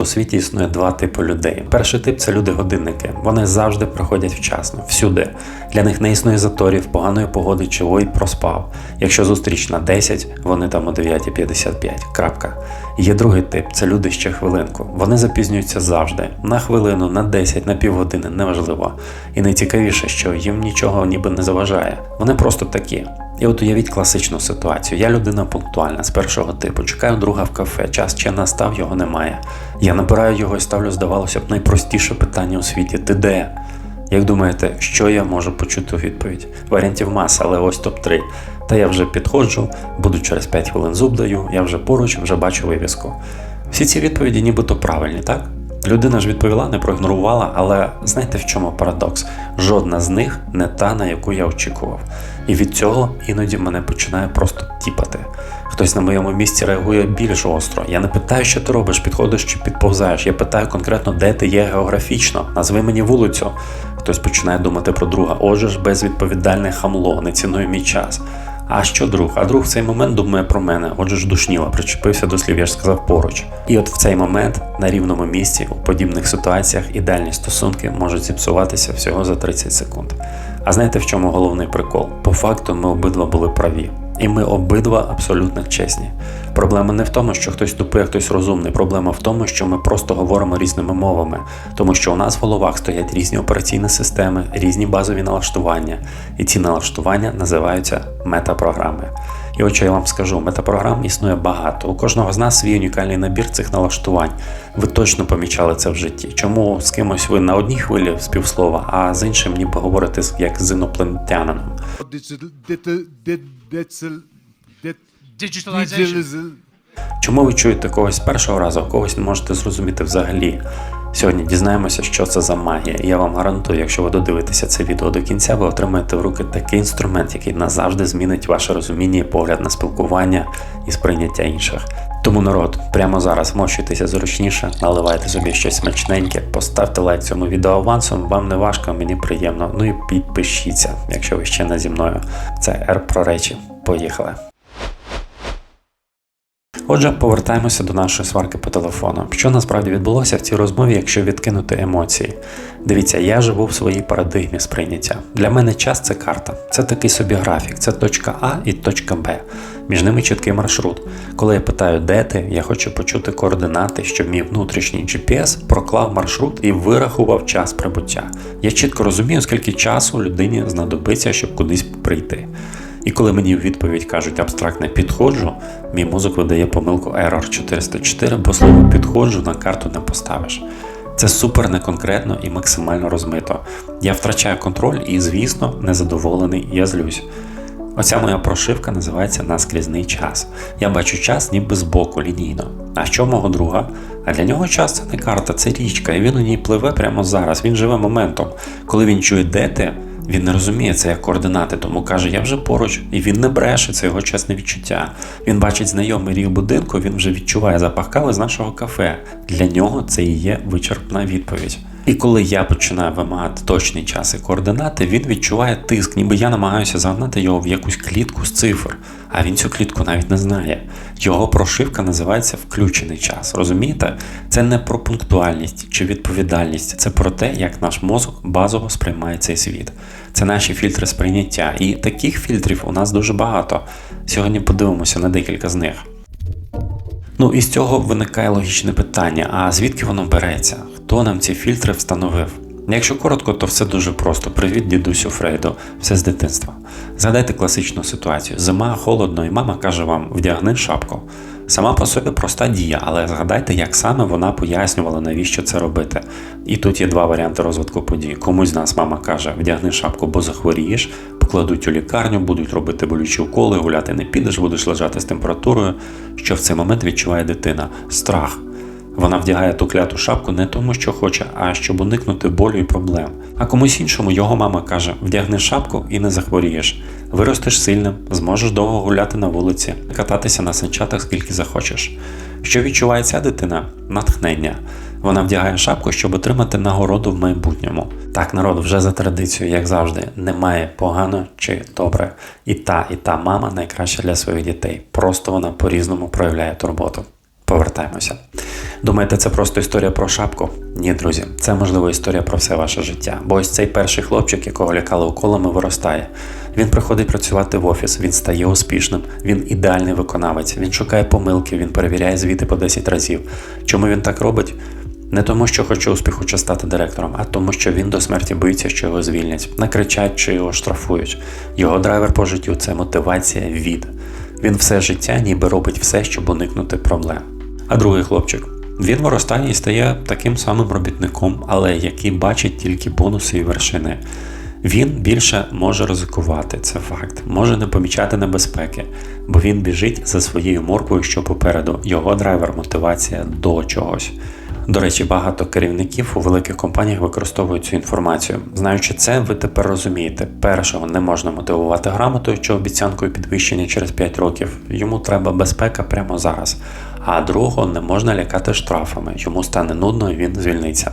У світі існує два типи людей. Перший тип це люди-годинники. Вони завжди приходять вчасно, всюди. Для них не існує заторів, поганої погоди чи ой проспав. Якщо зустріч на 10, вони там о 9.55. Крапка. Є другий тип це люди ще хвилинку. Вони запізнюються завжди. На хвилину, на 10, на півгодини, неважливо. І найцікавіше, що їм нічого ніби не заважає. Вони просто такі. І от уявіть класичну ситуацію. Я людина пунктуальна з першого типу. Чекаю друга в кафе, час ще настав, його немає. Я набираю його і ставлю, здавалося б, найпростіше питання у світі: ти де? Як думаєте, що я можу почути у відповідь? Варіантів маса, але ось топ-3. Та я вже підходжу, буду через 5 хвилин зуб даю, я вже поруч, вже бачу вивіску. Всі ці відповіді нібито правильні, так? Людина ж відповіла, не проігнорувала, але знаєте в чому парадокс? Жодна з них не та, на яку я очікував. І від цього іноді мене починає просто тіпати. Хтось на моєму місці реагує більш остро. Я не питаю, що ти робиш, підходиш чи підповзаєш. Я питаю конкретно, де ти є географічно. Назви мені вулицю. Хтось починає думати про друга. Отже ж, безвідповідальне хамло, не цінує мій час. А що друг? А друг в цей момент думає про мене, отже ж душніла, причепився до слів, я ж сказав поруч. І от в цей момент на рівному місці у подібних ситуаціях ідеальні стосунки можуть зіпсуватися всього за 30 секунд. А знаєте в чому головний прикол? По факту ми обидва були праві. І ми обидва абсолютно чесні. Проблема не в тому, що хтось тупий, а хтось розумний. Проблема в тому, що ми просто говоримо різними мовами, тому що у нас в головах стоять різні операційні системи, різні базові налаштування, і ці налаштування називаються метапрограми. І от що я вам скажу, метапрограм існує багато. У кожного з нас свій унікальний набір цих налаштувань. Ви точно помічали це в житті. Чому з кимось ви на одній хвилі співслова, а з іншим ніби говорите як з інопланетянином? Digital, digital, digital, Digitalization. Чому ви чуєте когось першого разу, а когось не можете зрозуміти взагалі? Сьогодні дізнаємося, що це за магія. Я вам гарантую, якщо ви додивитеся це відео до кінця, ви отримаєте в руки такий інструмент, який назавжди змінить ваше розуміння і погляд на спілкування і сприйняття інших. Тому народ, прямо зараз вмощуйтеся зручніше, наливайте собі щось смачненьке, поставте лайк цьому відео авансом, вам не важко, мені приємно. Ну і підпишіться, якщо ви ще не зі мною. Це Р про речі. Поїхали. Отже, повертаємося до нашої сварки по телефону. Що насправді відбулося в цій розмові, якщо відкинути емоції? Дивіться, я живу в своїй парадигмі сприйняття. Для мене час це карта, це такий собі графік, це точка А і точка Б. Між ними чіткий маршрут. Коли я питаю, де ти, я хочу почути координати, щоб мій внутрішній GPS проклав маршрут і вирахував час прибуття. Я чітко розумію, скільки часу людині знадобиться, щоб кудись прийти. І коли мені в відповідь кажуть абстрактне підходжу, мій мозок видає помилку Error 404, бо слово підходжу на карту не поставиш. Це супер неконкретно і максимально розмито. Я втрачаю контроль і, звісно, незадоволений, я злюсь. Оця моя прошивка називається наскрізний час. Я бачу час ніби збоку лінійно. А що мого друга? А для нього час це не карта, це річка, і він у ній пливе прямо зараз. Він живе моментом. Коли він чує, де ти, він не розуміє це як координати, тому каже, я вже поруч, і він не бреше, це його чесне відчуття. Він бачить знайомий ріг будинку, він вже відчуває запах кави з нашого кафе. Для нього це і є вичерпна відповідь. І коли я починаю вимагати точний час і координати, він відчуває тиск, ніби я намагаюся загнати його в якусь клітку з цифр, а він цю клітку навіть не знає. Його прошивка називається включений час. Розумієте? Це не про пунктуальність чи відповідальність, це про те, як наш мозок базово сприймає цей світ. Це наші фільтри сприйняття. І таких фільтрів у нас дуже багато. Сьогодні подивимося на декілька з них. Ну і з цього виникає логічне питання: а звідки воно береться? Хто нам ці фільтри встановив? Якщо коротко, то все дуже просто. Привіт, дідусю Фрейду, все з дитинства. Згадайте класичну ситуацію: зима, холодно, і мама каже вам: вдягни шапку. Сама по собі проста дія, але згадайте, як саме вона пояснювала, навіщо це робити. І тут є два варіанти розвитку подій. Комусь з нас мама каже: вдягни шапку, бо захворієш, покладуть у лікарню, будуть робити болючі уколи, гуляти не підеш, будеш лежати з температурою. Що в цей момент відчуває дитина? Страх. Вона вдягає ту кляту шапку не тому, що хоче, а щоб уникнути болю і проблем. А комусь іншому його мама каже: вдягни шапку і не захворієш. Виростеш сильним, зможеш довго гуляти на вулиці, кататися на санчатах скільки захочеш. Що відчуває ця дитина? Натхнення. Вона вдягає шапку, щоб отримати нагороду в майбутньому. Так, народ, вже за традицією, як завжди, немає погано чи добре. І та, і та мама найкраща для своїх дітей. Просто вона по-різному проявляє турботу. Повертаємося. Думаєте, це просто історія про шапку? Ні, друзі, це можливо історія про все ваше життя. Бо ось цей перший хлопчик, якого лякали уколами, виростає. Він приходить працювати в офіс, він стає успішним, він ідеальний виконавець, він шукає помилки, він перевіряє звіти по 10 разів. Чому він так робить? Не тому, що хоче успіху чи стати директором, а тому, що він до смерті боїться, що його звільнять, накричать чи його штрафують. Його драйвер по життю це мотивація від. Він все життя ніби робить все, щоб уникнути проблем. А другий хлопчик. Він виростає і стає таким самим робітником, але який бачить тільки бонуси і вершини. Він більше може ризикувати, це факт, може не помічати небезпеки, бо він біжить за своєю моркою, що попереду. Його драйвер мотивація до чогось. До речі, багато керівників у великих компаніях використовують цю інформацію. Знаючи це, ви тепер розумієте, першого не можна мотивувати грамотою чи обіцянкою підвищення через 5 років. Йому треба безпека прямо зараз. А другого не можна лякати штрафами. Йому стане нудно і він звільниться.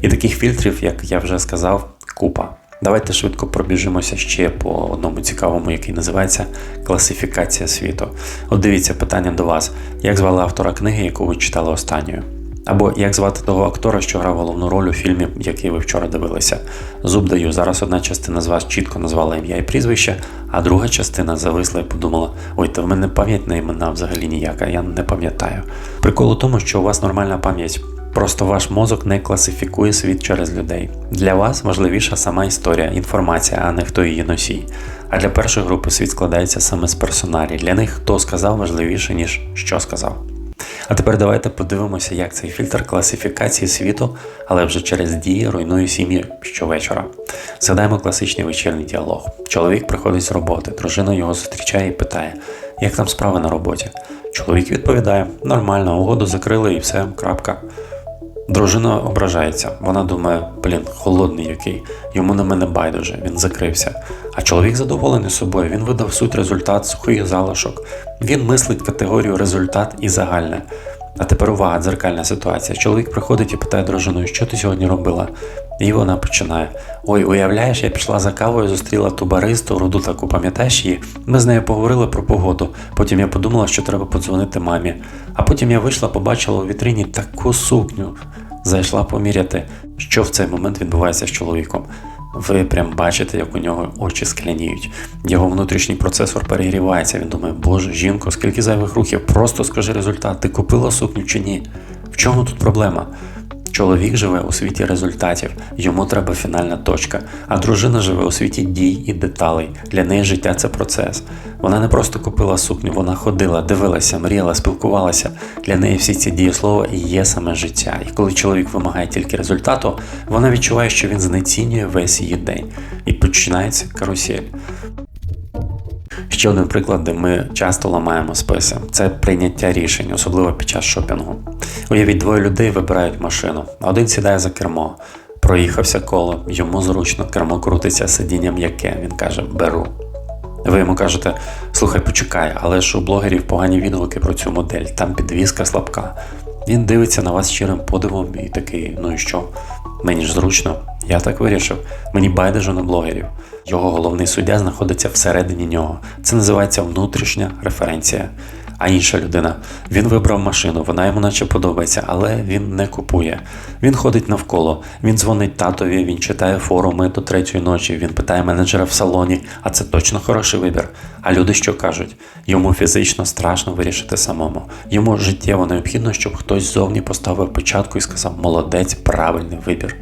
І таких фільтрів, як я вже сказав, купа. Давайте швидко пробіжимося ще по одному цікавому, який називається класифікація світу. От дивіться питання до вас: як звали автора книги, яку ви читали останньою? Або як звати того актора, що грав головну роль у фільмі, який ви вчора дивилися? Зуб даю, зараз одна частина з вас чітко назвала ім'я і прізвище, а друга частина зависла і подумала: ой, та в мене пам'ять на імена взагалі ніяка, я не пам'ятаю. Прикол у тому, що у вас нормальна пам'ять. Просто ваш мозок не класифікує світ через людей. Для вас важливіша сама історія, інформація, а не хто її носій. А для першої групи світ складається саме з персоналій. Для них хто сказав важливіше, ніж що сказав. А тепер давайте подивимося, як цей фільтр класифікації світу, але вже через дії руйнує сім'ї щовечора. Згадаємо класичний вечірній діалог. Чоловік приходить з роботи, дружина його зустрічає і питає, як там справи на роботі. Чоловік відповідає: нормально, угоду закрили і все, крапка. Дружина ображається. Вона думає, блін, холодний який, йому на мене байдуже, він закрився. А чоловік задоволений собою, він видав суть результат сухий залишок. Він мислить категорію результат і загальне. А тепер увага, дзеркальна ситуація. Чоловік приходить і питає дружину, що ти сьогодні робила? І вона починає: Ой, уявляєш, я пішла за кавою, зустріла ту баристу, руду таку, пам'ятаєш її? Ми з нею поговорили про погоду. Потім я подумала, що треба подзвонити мамі. А потім я вийшла, побачила у вітрині таку сукню. Зайшла поміряти, що в цей момент відбувається з чоловіком. Ви прям бачите, як у нього очі скляніють. Його внутрішній процесор перегрівається. Він думає, боже, жінко, скільки зайвих рухів, просто скажи результат, ти купила сукню чи ні? В чому тут проблема? Чоловік живе у світі результатів, йому треба фінальна точка, а дружина живе у світі дій і деталей. Для неї життя це процес. Вона не просто купила сукню, вона ходила, дивилася, мріяла, спілкувалася. Для неї всі ці дієслова і є саме життя. І коли чоловік вимагає тільки результату, вона відчуває, що він знецінює весь її день. І починається карусель. Ще один приклад, де ми часто ламаємо списи, це прийняття рішень, особливо під час шопінгу. Уявіть, двоє людей вибирають машину. Один сідає за кермо, проїхався коло, йому зручно, кермо крутиться, сидіння м'яке. Він каже: беру. Ви йому кажете, слухай, почекай, але ж у блогерів погані відгуки про цю модель, там підвізка слабка. Він дивиться на вас щирим подивом і такий, ну і що? Мені ж зручно, я так вирішив. Мені байдуже на блогерів. Його головний суддя знаходиться всередині нього. Це називається внутрішня референція. А інша людина, він вибрав машину, вона йому наче подобається, але він не купує. Він ходить навколо, він дзвонить татові, він читає форуми до третьої ночі, він питає менеджера в салоні, а це точно хороший вибір. А люди що кажуть? Йому фізично страшно вирішити самому. Йому життєво необхідно, щоб хтось ззовні поставив початку і сказав молодець, правильний вибір.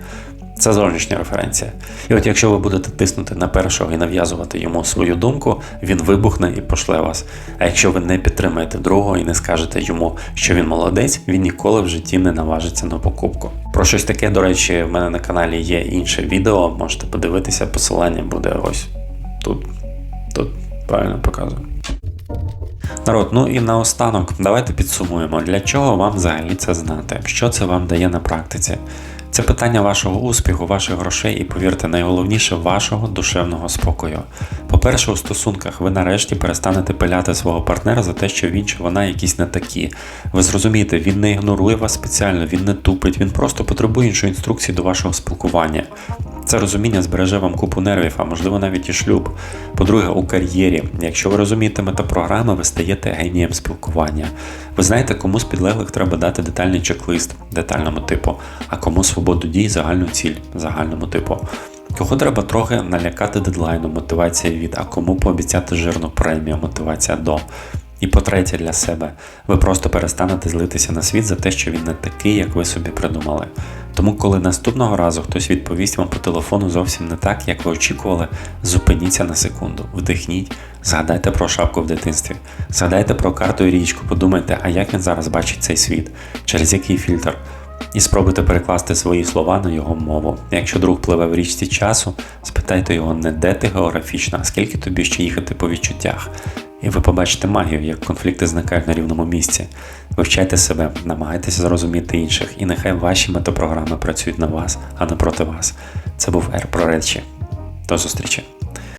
Це зовнішня референція. І от якщо ви будете тиснути на першого і нав'язувати йому свою думку, він вибухне і пошле вас. А якщо ви не підтримаєте другого і не скажете йому, що він молодець, він ніколи в житті не наважиться на покупку. Про щось таке, до речі, в мене на каналі є інше відео, можете подивитися, посилання буде ось тут. Тут правильно показую. Народ, ну і наостанок, давайте підсумуємо, для чого вам взагалі це знати, що це вам дає на практиці. Це питання вашого успіху, ваших грошей і, повірте, найголовніше вашого душевного спокою. По-перше, у стосунках ви нарешті перестанете пиляти свого партнера за те, що він чи вона якісь не такі. Ви зрозумієте, він не ігнорує вас спеціально, він не тупить, він просто потребує іншої інструкції до вашого спілкування. Це розуміння збереже вам купу нервів, а можливо навіть і шлюб. По-друге, у кар'єрі, якщо ви розумієте метапрограми, ви стаєте генієм спілкування. Ви знаєте, кому з підлеглих треба дати детальний чек-лист детальному типу, а кому свободу дій загальну ціль загальному типу. Кого треба трохи налякати дедлайном, мотивація від, а кому пообіцяти жирну премію, мотивація до. І по-третє, для себе, ви просто перестанете злитися на світ за те, що він не такий, як ви собі придумали. Тому, коли наступного разу хтось відповість вам по телефону зовсім не так, як ви очікували, зупиніться на секунду, вдихніть, згадайте про шапку в дитинстві, згадайте про карту і річку, подумайте, а як він зараз бачить цей світ, через який фільтр. І спробуйте перекласти свої слова на його мову. Якщо друг пливе в річці часу, спитайте його не де ти географічно, а скільки тобі ще їхати по відчуттях. І ви побачите магію, як конфлікти зникають на рівному місці. Вивчайте себе, намагайтеся зрозуміти інших, і нехай ваші метапрограми працюють на вас, а не проти вас. Це був Р про речі. До зустрічі!